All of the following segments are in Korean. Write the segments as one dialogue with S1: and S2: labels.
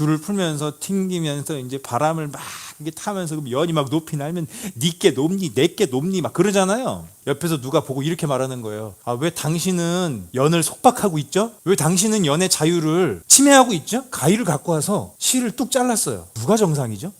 S1: 줄을 풀면서 튕기면서 이제 바람을 막 타면서 연이 막 높이 날면 니께 높니 내께 높니 막 그러잖아요. 옆에서 누가 보고 이렇게 말하는 거예요. 아 왜 당신은 연을 속박하고 있죠? 왜 당신은 연의 자유를 침해하고 있죠? 가위를 갖고 와서 실을 뚝 잘랐어요. 누가 정상이죠?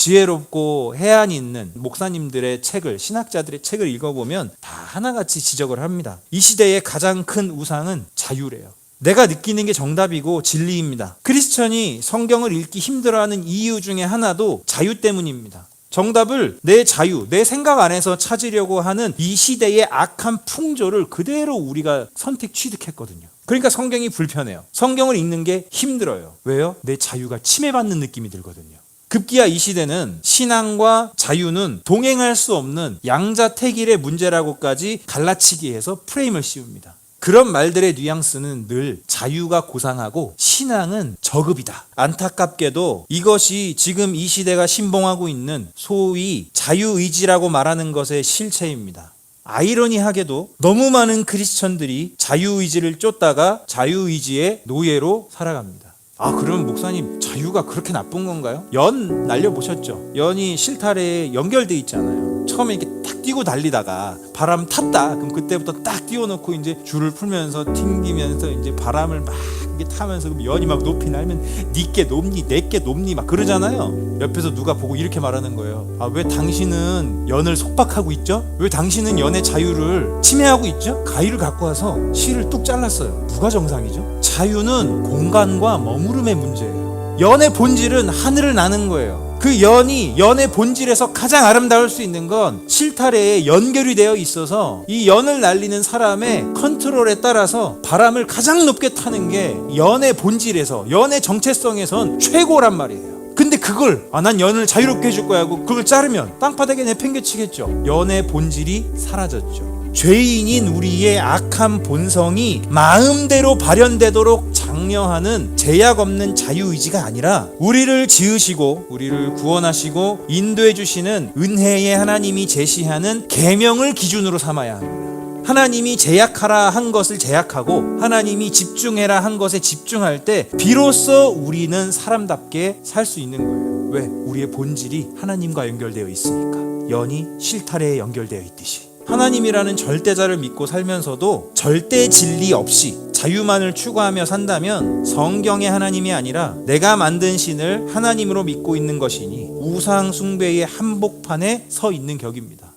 S1: 지혜롭고 해안이 있는 목사님들의 책을 신학자들의 책을 읽어보면 다 하나같이 지적을 합니다. 이 시대의 가장 큰 우상은 자유래요. 내가 느끼는 게 정답이고 진리입니다. 크리스천이 성경을 읽기 힘들어하는 이유 중에 하나도 자유 때문입니다. 정답을 내 자유, 내 생각 안에서 찾으려고 하는 이 시대의 악한 풍조를 그대로 우리가 선택 취득했거든요. 그러니까 성경이 불편해요. 성경을 읽는 게 힘들어요. 왜요? 내 자유가 침해받는 느낌이 들거든요. 급기야 이 시대는 신앙과 자유는 동행할 수 없는 양자택일의 문제라고까지 갈라치기 해서 프레임을 씌웁니다. 그런 말들의 뉘앙스는 늘 자유가 고상하고 신앙은 저급이다. 안타깝게도 이것이 지금 이 시대가 신봉하고 있는 소위 자유의지라고 말하는 것의 실체입니다. 아이러니하게도 너무 많은 크리스천들이 자유의지를 쫓다가 자유의지의 노예로 살아갑니다. 아, 그러면 목사님, 자유가 그렇게 나쁜 건가요? 연 날려보셨죠? 연이 실타래에 연결돼 있잖아요. 처음에 이렇게 탁 뛰고 달리다가 바람 탔다. 그럼 그때부터 딱 띄워놓고 이제 줄을 풀면서 튕기면서 이제 바람을 막 이렇게 타면서 연이 막 높이 날면 니께 높니 내께 높니 막 그러잖아요. 옆에서 누가 보고 이렇게 말하는 거예요. 아, 왜 당신은 연을 속박하고 있죠? 왜 당신은 연의 자유를 침해하고 있죠? 가위를 갖고 와서 실을 뚝 잘랐어요. 누가 정상이죠? 자유는 공간과 머무름의 문제예요. 연의 본질은 하늘을 나는 거예요. 그 연이 연의 본질에서 가장 아름다울 수 있는 건 실타래에 연결이 되어 있어서 이 연을 날리는 사람의 컨트롤에 따라서 바람을 가장 높게 타는 게 연의 본질에서 연의 정체성에선 최고란 말이에요. 근데 그걸 아 난 연을 자유롭게 해줄 거야 하고 그걸 자르면 땅바닥에 내팽개치겠죠. 연의 본질이 사라졌죠. 죄인인 우리의 악한 본성이 마음대로 발현되도록 장려하는 제약 없는 자유의지가 아니라 우리를 지으시고 우리를 구원하시고 인도해 주시는 은혜의 하나님이 제시하는 계명을 기준으로 삼아야 합니다. 하나님이 제약하라 한 것을 제약하고 하나님이 집중해라 한 것에 집중할 때 비로소 우리는 사람답게 살 수 있는 거예요. 왜? 우리의 본질이 하나님과 연결되어 있으니까. 연이 실타래에 연결되어 있듯이. 하나님이라는 절대자를 믿고 살면서도 절대 진리 없이 자유만을 추구하며 산다면 성경의 하나님이 아니라 내가 만든 신을 하나님으로 믿고 있는 것이니 우상 숭배의 한복판에 서 있는 격입니다.